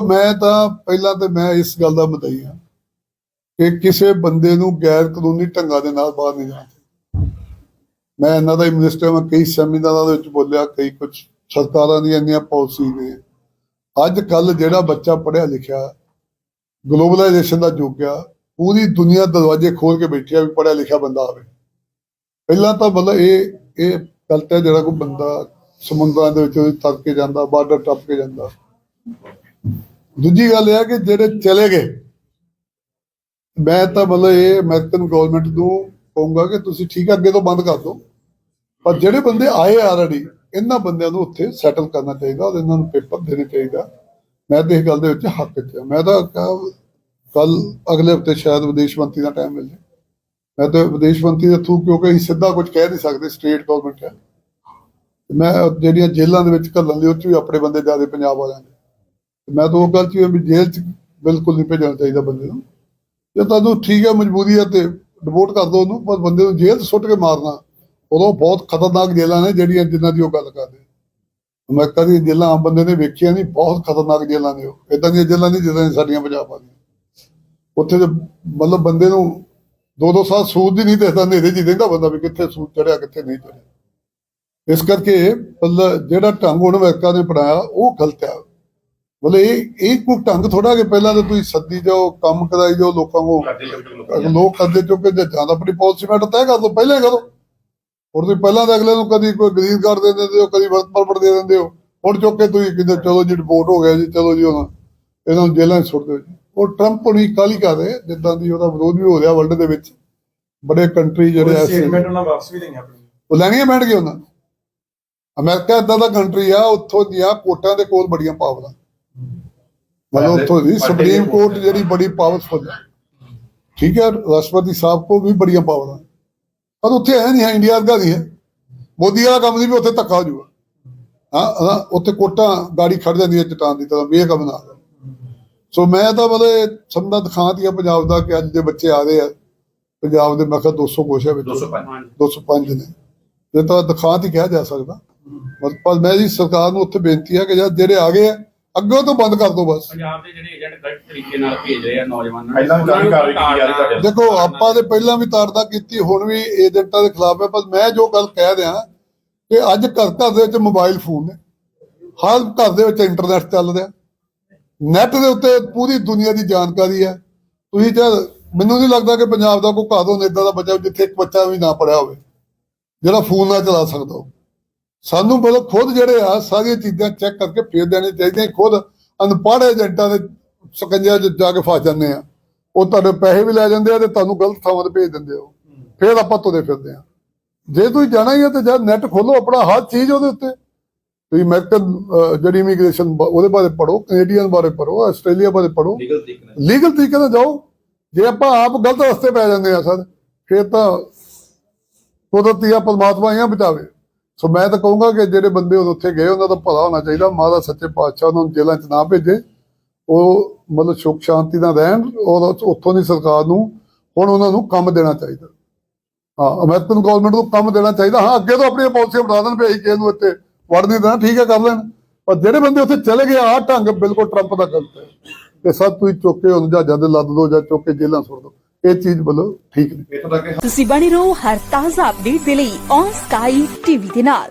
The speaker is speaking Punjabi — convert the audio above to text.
ਮੈਂ ਤਾਂ ਪਹਿਲਾਂ ਤੇ ਮੈਂ ਇਸ ਗੱਲ ਦਾ ਮਦਈ ਹਾਂ ਕਿ ਕਿਸੇ ਬੰਦੇ ਨੂੰ ਗੈਰ ਕਾਨੂੰਨੀ ਢੰਗਾਂ ਦੇ ਨਾਲ ਬਾਹਰ ਨਹੀਂ ਜਾਣਾ ਮੈਂ ਇਹਨਾਂ ਦਾ ਮਿਨਿਸਟਰ ਮੈਂ ਕਈ ਸੈਮੀਨਾਰਾਂ ਦੇ ਵਿੱਚ ਬੋਲਿਆ, ਕਈ ਕੁਝ ਸਰਕਾਰਾਂ ਦੀਆਂ ਇੰਨੀਆਂ ਪਾਲਿਸੀ ਨੇ। ਅੱਜ ਕੱਲ ਜਿਹੜਾ ਬੱਚਾ ਪੜਿਆ ਲਿਖਿਆ ਗਲੋਬਲਾਈਜੇਸ਼ਨ ਦਾ ਯੁੱਗ ਆ, ਪੂਰੀ ਦੁਨੀਆ ਦਰਵਾਜ਼ੇ ਖੋਲ ਕੇ ਬੈਠੀ ਆ ਵੀ ਪੜਿਆ ਲਿਖਿਆ ਬੰਦਾ ਆਵੇ। ਪਹਿਲਾਂ ਤਾਂ ਮਤਲਬ ਇਹ ਇਹ ਗਲਤ ਹੈ ਜਿਹੜਾ ਕੋਈ ਬੰਦਾ ਸਮੁੰਦਰਾਂ ਦੇ ਵਿੱਚ ਤਰ ਕੇ ਜਾਂਦਾ, ਬਾਰਡਰ ਟੱਪ ਕੇ ਜਾਂਦਾ। ਦੂਜੀ ਗੱਲ ਇਹ ਹੈ ਕਿ ਜਿਹੜੇ ਚਲੇ ਗਏ, ਮੈਂ ਤਾਂ ਮਤਲਬ ਇਹ ਅਮਰੀਕਨ ਗਵਰਨਮੈਂਟ ਨੂੰ ਕਹੂੰਗਾ ਕਿ ਤੁਸੀਂ ਠੀਕ ਹੈ ਅੱਗੇ ਤੋਂ ਬੰਦ ਕਰ ਦਿਓ। ਪਰ ਜਿਹੜੇ ਬੰਦੇ ਆਏ ਆਲਰੇਡੀ ਇਹਨਾਂ ਬੰਦਿਆਂ ਨੂੰ ਉੱਥੇ ਸੈਟਲ ਕਰਨਾ ਚਾਹੀਦਾ ਔਰ ਇਹਨਾਂ ਨੂੰ ਪੇਪਰ ਦੇਣੇ ਚਾਹੀਦਾ ਮੈਂ ਤਾਂ ਇਸ ਗੱਲ ਦੇ ਵਿੱਚ ਹੱਕ ਚ ਮੈਂ ਤਾਂ ਕੱਲ, ਅਗਲੇ ਹਫ਼ਤੇ ਸ਼ਾਇਦ ਵਿਦੇਸ਼ ਮੰਤਰੀ ਦਾ ਟਾਈਮ ਮਿਲ ਜੇ। ਮੈਂ ਤਾਂ ਵਿਦੇਸ਼ ਮੰਤਰੀ ਦੇ ਥਰੂ ਕਿਉਂਕਿ ਅਸੀਂ ਸਿੱਧਾ ਕੁਝ ਕਹਿ ਨਹੀਂ ਸਕਦੇ ਸਟੇਟ ਗਵਰਨਮੈਂਟ ਹੈ। ਮੈਂ ਜਿਹੜੀਆਂ ਜੇਲ੍ਹਾਂ ਦੇ ਵਿੱਚ ਘੱਲਣ ਲਈ ਉਹ 'ਚ ਵੀ ਆਪਣੇ ਬੰਦੇ ਜ਼ਿਆਦਾ ਪੰਜਾਬ ਵਾਲਿਆਂ ਦੇ। ਮੈਂ ਤਾਂ ਉਹ ਗੱਲ ਚ ਵੀ ਜੇਲ੍ਹ ਚ ਬਿਲਕੁਲ ਨਹੀਂ ਭੇਜਣਾ ਚਾਹੀਦਾ ਬੰਦੇ ਨੂੰ। ਜੇ ਤੁਹਾਨੂੰ ਠੀਕ ਹੈ ਮਜਬੂਰੀ ਹੈ ਤੇ ਡਿਪੋਰਟ ਕਰ ਦਿਓ ਉਹਨੂੰ, ਪਰ ਬੰਦੇ ਨੂੰ ਜੇਲ੍ਹ 'ਚ ਸੁੱਟ ਕੇ ਮਾਰਨਾ, ਉਦੋਂ ਬਹੁਤ ਖਤਰਨਾਕ ਜੇਲ੍ਹਾਂ ਨੇ ਜਿਹੜੀਆਂ ਜਿਨ੍ਹਾਂ ਦੀ ਉਹ ਗੱਲ ਕਰਦੇ ਅਮਰੀਕਾ ਦੀਆਂ ਜੇਲ੍ਹਾਂ ਆਮ ਬੰਦੇ ਨੇ ਵੇਖੀਆਂ ਨਹੀਂ, ਬਹੁਤ ਖਤਰਨਾਕ ਜੇਲ੍ਹਾਂ ਨੇ ਉਹ। ਇਦਾਂ ਦੀਆਂ ਜੇਲ੍ਹਾਂ ਨਹੀਂ ਜਿੱਦਾਂ ਦੀਆਂ ਸਾਡੀਆਂ ਪੰਜਾਬ ਵਾਲੀਆਂ ਉੱਥੇ ਤੇ ਮਤਲਬ ਬੰਦੇ ਨੂੰ ਦੋ ਦੋ ਸਾਲ ਸੂਦ ਹੀ ਨਹੀਂ ਦੇਖਦਾ ਨੇਰੇ ਜੀ ਰਹਿੰਦਾ ਬੰਦਾ ਵੀ ਕਿੱਥੇ ਸੂਦ ਚੜਿਆ, ਕਿੱਥੇ ਨਹੀਂ ਚੜਿਆ। ਇਸ ਕਰਕੇ ਮਤਲਬ ਜਿਹੜਾ ਢੰਗ ਹੁਣ ਅਮਰੀਕਾ ਨੇ ਬਣਾਇਆ ਉਹ ਗਲਤ ਹੈ ਮਤਲਬ ਇਹ ਇਹ ਕੋਈ ਢੰਗ ਥੋੜਾ ਕਿ ਪਹਿਲਾਂ ਤਾਂ ਤੁਸੀਂ ਸੱਦੀ ਜਾਓ ਕੰਮ ਕਰਾਈ ਜਾਓ ਲੋਕਾਂ ਨੂੰ ਲੋਕ ਕਰਦੇ ਚੁੱਕੇ ਜੇ ਜਾਂ ਤਾਂ ਆਪਣੀ ਪਾਲਿਸੀ ਮੈਟਰ ਤੈਅ ਕਰ ਦੋ ਪਹਿਲਾਂ ਕਰੋ ਹੁਣ ਤੁਸੀਂ ਪਹਿਲਾਂ ਤਾਂ ਅਗਲੇ ਨੂੰ ਕਦੀ ਕੋਈ ਗ੍ਰੀਨ ਕਾਰਡ ਦੇ ਦਿੰਦੇ ਹੋ ਕਦੀ ਵਰਕ ਪਰਮਿਟ ਦੇ ਦਿੰਦੇ ਹੋ। ਹੁਣ ਚੁੱਕ ਕੇ ਤੁਸੀਂ ਕਿਤੇ ਚਲੋ ਜੀ ਰਿਪੋਰਟ ਹੋ ਗਿਆ ਜੀ ਚਲੋ ਜੀ ਹੁਣ ਇਹਨਾਂ ਨੂੰ ਜੇਲ੍ਹਾਂ 'ਚ ਸੁੱਟ ਦਿਓ ਜੀ। ਉਹ ਟਰੰਪ ਹੁਣੀ ਕਾਲੀ ਕਰ ਰਹੇ ਜਿੱਦਾਂ ਦੀ ਉਹਦਾ ਵਿਰੋਧ ਵੀ ਹੋ ਰਿਹਾ ਵਰਲਡ ਦੇ ਵਿੱਚ। ਬੜੇ ਕੰਟਰੀ ਜਿਹੜੇ ਐਸੇ ਸਟੇਟਮੈਂਟ ਉਹਨਾਂ ਵਾਪਸ ਵੀ ਲਈਆਂ ਆਪਣੀ ਉਹ ਲੈਣੀਆਂ ਬੈਠ ਗਏ ਉਹਨਾਂ ਨੇ। ਅਮਰੀਕਾ ਇਦਾਂ ਦਾ ਕੰਟਰੀ ਆ ਉੱਥੋਂ ਦੀਆਂ ਕੋਰਟਾਂ ਦੇ ਕੋਲ ਬੜੀਆਂ ਪਾਵਰਾਂ। ਮਤਲਬ ਉੱਥੋਂ ਦੀ ਸੁਪਰੀਮ ਕੋਰਟ ਜਿਹੜੀ ਬੜੀ ਪਾਵਰਫੁਲ ਹੈ ਠੀਕ ਹੈ ਰਾਸ਼ਟਰਪਤੀ ਸਾਹਿਬ ਕੋ ਵੀ ਬੜੀਆਂ ਪਾਵਰਾਂ ਪਰ ਉੱਥੇ ਹੈ ਨਹੀਂ ਹੈ ਇੰਡੀਆ ਦਾ ਨਹੀਂ ਹੈ। ਮੋਦੀ ਵਾਲਾ ਕੰਮ ਨਹੀਂ ਵੀ ਉੱਥੇ ਧੱਕਾ ਹੋ ਜਾਊਗਾ। ਹਾਂ ਉੱਥੇ ਕੋਰਟਾਂ ਗਾੜੀ ਖੜ ਜਾਂਦੀ ਹੈ ਚਟਾਨ ਦੀ ਤਰ੍ਹਾਂ ਵੀ ਇਹ ਕੰਮ ਨਾ। ਸੋ ਮੈਂ ਤਾਂ ਮਤਲਬ ਸਮਝਦਾ ਦਿਖਾਤੀ ਆ ਪੰਜਾਬ ਦਾ ਕਿ ਅੱਜ ਦੇ ਬੱਚੇ ਆ ਰਹੇ ਆ। ਪੰਜਾਬ ਦੇ ਮੈਂ ਕਿਹਾ 200 ਕੁਛ ਹੈ ਵਿੱਚ। 205 205 ਨੇ। ਇਹ ਤਾਂ ਦਿਖਾ ਹੀ ਕਿਹਾ ਜਾ ਸਕਦਾ। ਪਰ- ਮੈਂ ਜੀ ਸਰਕਾਰ ਨੂੰ ਉੱਥੇ ਬੇਨਤੀ ਹੈ ਕਿ ਜਿਹੜੇ ਆ ਗਏ ਆ ਅੱਗੋਂ ਤੋਂ ਬੰਦ ਕਰ ਦਿਓ ਬਸ। ਪੰਜਾਬ ਦੇ ਜਿਹੜੇ ਏਜੰਟ ਗਲਤ ਤਰੀਕੇ ਨਾਲ ਭੇਜ ਰਹੇ ਆ ਨੌਜਵਾਨਾਂ ਨੂੰ ਪਹਿਲਾਂ ਵੀ ਕਾਫੀ ਕਾਰਵਾਈ ਕੀਤੀ ਜਾ ਰਹੀ ਤੁਹਾਡੇ ਦੇਖੋ ਆਪਾਂ ਦੇ ਪਹਿਲਾਂ ਵੀ ਤਾੜਦਾ ਕੀਤੀ ਹੁਣ ਵੀ ਏਜੰਟਾਂ ਦੇ ਖਿਲਾਫ ਹੈ ਪਰ ਮੈਂ ਜੋ ਗੱਲ ਕਹਿ ਰਿਹਾ ਕਿ ਅੱਜ ਘਰ ਘਰ ਦੇ ਵਿੱਚ ਮੋਬਾਈਲ ਫੋਨ ਨੇ। ਹਰ ਘਰ ਦੇ ਵਿੱਚ ਇੰਟਰਨੈਟ ਚੱਲ ਰਿਹਾ। ਨੈਟ ਦੇ ਉੱਤੇ ਪੂਰੀ ਦੁਨੀਆ ਦੀ ਜਾਣਕਾਰੀ ਹੈ। ਤੁਸੀਂ ਜਦ ਮੈਨੂੰ ਨਹੀਂ ਲੱਗਦਾ ਕਿ ਪੰਜਾਬ ਦਾ ਕੋਈ ਘਰ ਹੋਣ ਇਦਾਂ ਦਾ ਬੱਚਾ ਜਿੱਥੇ ਇੱਕ ਬੱਚਾ ਵੀ ਨਾ ਪੜਿਆ ਹੋਵੇ ਜਿਹੜਾ ਫੋਨ ਨਾ ਚਲਾ ਸਕਦਾ ਸਾਨੂੰ ਮਤਲਬ ਖੁਦ ਜਿਹੜੇ ਆ ਸਾਰੀਆਂ ਚੀਜ਼ਾਂ ਚੈੱਕ ਕਰਕੇ ਫੇਰ ਦੇਣੇ ਚਾਹੀਦੀਆਂ। ਖੁਦ ਅਨਪੜ੍ਹ ਏਜੰਟਾਂ ਦੇ ਸਕੰਜਿਆਂ 'ਚ ਜਾ ਕੇ ਫਸ ਜਾਂਦੇ ਆ। ਉਹ ਤੁਹਾਡੇ ਪੈਸੇ ਵੀ ਲੈ ਜਾਂਦੇ ਆ ਤੇ ਤੁਹਾਨੂੰ ਗਲਤ ਥਾਵਾਂ ਤੇ ਭੇਜ ਦਿੰਦੇ ਹੋ। ਫੇਰ ਆਪਾਂ ਤੁਰੇ ਫਿਰਦੇ ਆ। ਜੇ ਤੁਸੀਂ ਜਾਣਾ ਹੀ ਹੈ ਤੇ ਜਦ ਨੈਟ ਖੋਲੋ ਆਪਣਾ ਹਰ ਚੀਜ਼ ਉਹਦੇ ਉੱਤੇ। ਤੁਸੀਂ ਅਮਰੀਕਨ ਜਿਹੜੀ ਇਮੀਗ੍ਰੇਸ਼ਨ ਉਹਦੇ ਬਾਰੇ ਪੜੋ ਕੈਨੇਡੀਅਨ ਬਾਰੇ ਪੜੋ ਆਸਟ੍ਰੇਲੀਆ ਬਾਰੇ ਪੜੋ ਲੀਗਲ ਤਰੀਕੇ ਨਾਲ। ਲੀਗਲ ਤਰੀਕੇ ਨਾਲ ਜਾਓ। ਜੇ ਆਪਾਂ ਆਪ ਗਲਤ ਰਸਤੇ ਪੈ ਜਾਂਦੇ ਆ ਸਰ ਫਿਰ ਤਾਂ ਕੁਦਰਤੀ ਆ ਪਰਮਾਤਮਾ ਹੀ ਆ ਬਚਾਵੇ। ਸੋ ਮੈਂ ਤਾਂ ਕਹੂੰਗਾ ਕਿ ਜਿਹੜੇ ਬੰਦੇ ਉੱਥੇ ਗਏ, ਉਹਨਾਂ ਦਾ ਭਲਾ ਹੋਣਾ ਚਾਹੀਦਾ। ਮਹਾਰਾਜ ਸੱਚੇ ਪਾਤਸ਼ਾਹ ਉਹਨਾਂ ਨੂੰ ਜੇਲ੍ਹਾਂ 'ਚ ਨਾ ਭੇਜੇ। ਉਹ ਮਤਲਬ ਸੁਖ ਸ਼ਾਂਤੀ ਨਾਲ ਰਹਿਣ, ਔਰ ਉੱਥੋਂ ਦੀ ਸਰਕਾਰ ਨੂੰ ਹੁਣ ਉਹਨਾਂ ਨੂੰ ਕੰਮ ਦੇਣਾ ਚਾਹੀਦਾ। ਹਾਂ ਅਮਰੀਕਨ ਗਵਰਨਮੈਂਟ ਨੂੰ ਕੰਮ ਦੇਣਾ ਚਾਹੀਦਾ। ਹਾਂ, ਅੱਗੇ ਤੋਂ ਆਪਣੀਆਂ ਪਾਲਿਸੀਆਂ ਬਣਾ ਦੇਣ ਵੀ ਅਸੀਂ ਕਿਸੇ ਨੂੰ ਇੱਥੇ ਵੜ ਨਹੀਂ ਦੇਣਾ, ਠੀਕ ਹੈ, ਕਰ ਲੈਣ। ਪਰ ਜਿਹੜੇ ਬੰਦੇ ਉੱਥੇ ਚਲੇ ਗਏ, ਆਹ ਢੰਗ ਬਿਲਕੁਲ ਟਰੰਪ ਦਾ ਗਲਤ ਹੈ। ਕਿ ਸਭ ਤੁਸੀਂ ਚੁੱਕ ਕੇ ਉਹਨਾਂ ਜਹਾਜ਼ਾਂ ਦੇ ਲੱਦ ਦੋ ਜਾਂ ਚੁੱਕ ਕੇ ਜੇਲ੍ਹਾਂ ਸੁੱਟ ਦੋ। ਇਹ ਚੀਜ਼ ਵੱਲੋਂ ਠੀਕ ਕਿ ਤੁਸੀਂ ਬਣੇ ਰਹੋ ਹਰ ਤਾਜ਼ਾ ਅਪਡੇਟ ਦੇ ਲਈ ਔਨ ਸਕਾਈ ਟੀਵੀ ਦੇ ਨਾਲ।